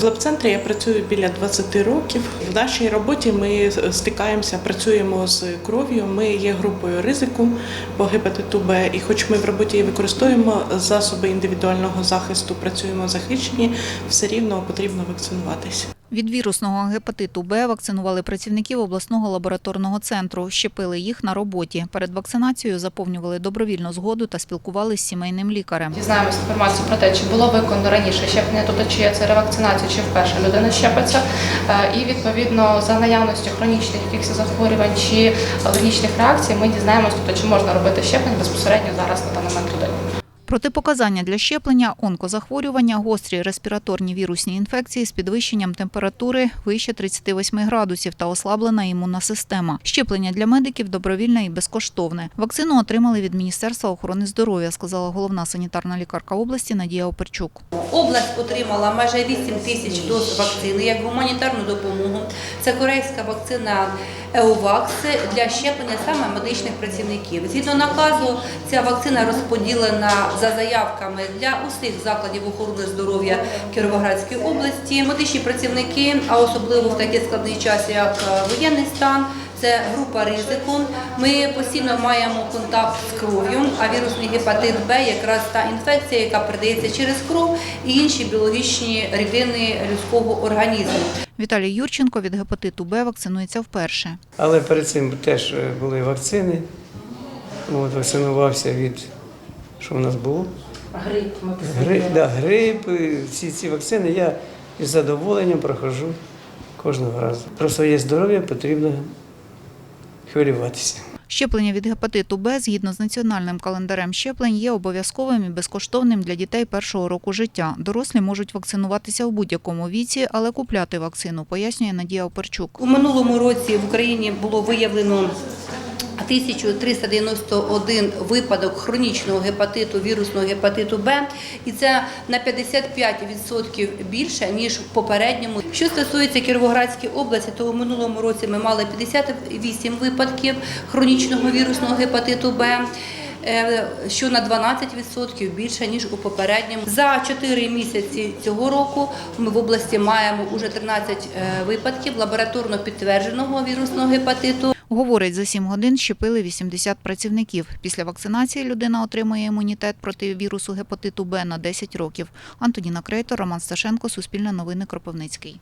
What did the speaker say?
В лабцентрі я працюю біля 20 років. В нашій роботі ми стикаємося, працюємо з кров'ю. Ми є групою ризику по гепатиту Б. І хоч ми в роботі використовуємо засоби індивідуального захисту, працюємо захищені, все рівно потрібно вакцинуватися. Від вірусного гепатиту Б вакцинували працівників обласного лабораторного центру, щепили їх на роботі. Перед вакцинацією заповнювали добровільну згоду та спілкувалися з сімейним лікарем. Дізнаємося інформацію про те, чи було виконано раніше щеплення, тобто чи є це ревакцинація, чи вперше людина щепиться. Е, І відповідно за наявністю хронічних якихось захворювань чи алергічних реакцій, ми дізнаємося, тобто, чи можна робити щеплення безпосередньо зараз на даний момент людині. Протипоказання для щеплення – онкозахворювання, гострі респіраторні вірусні інфекції з підвищенням температури вище 38 градусів та ослаблена імунна система. Щеплення для медиків добровільне і безкоштовне. Вакцину отримали від Міністерства охорони здоров'я, сказала головна санітарна лікарка області Надія Оперчук. Область отримала майже 8 тисяч доз вакцини як гуманітарну допомогу. Це корейська вакцина Еувакс для щеплення саме медичних працівників. Згідно наказу, ця вакцина розподілена за заявками для усіх закладів охорони здоров'я Кіровоградської області. Медичні працівники, а особливо в такий складний час, як е, воєнний стан. Це група ризику. Ми постійно маємо контакт з кров'ю, а вірусний гепатит Б якраз та інфекція, яка передається через кров і інші біологічні рідини людського організму. Віталій Юрченко від гепатиту Б вакцинується вперше. Але перед цим теж е, були вакцини. От, вакцинувався від що в нас було? Грип ми Гри, да, грип. Всі ці вакцини я із задоволенням проходжу кожного разу. Про своє здоров'я потрібно хвилюватися. Щеплення від гепатиту Б згідно з національним календарем щеплень є обов'язковим і безкоштовним для дітей першого року життя. Дорослі можуть вакцинуватися в будь-якому віці, але купляти вакцину, пояснює Надія Оперчук. У минулому році в Україні було виявлено 1391 випадок хронічного гепатиту, вірусного гепатиту Б, і це на 55% більше ніж в попередньому. Що стосується Кіровоградської області, то у минулому році ми мали 58 випадків хронічного вірусного гепатиту Б. е, Що на 12% більше ніж у попередньому за 4 місяці цього року. Ми в області маємо уже 13 е, випадків лабораторно підтвердженого вірусного гепатиту. Говорить, за 7 годин щепили 80 працівників. Після вакцинації людина отримує імунітет проти вірусу гепатиту Б на 10 років. Антоніна Крейтор, Роман Сташенко, Суспільне новини, Кропивницький.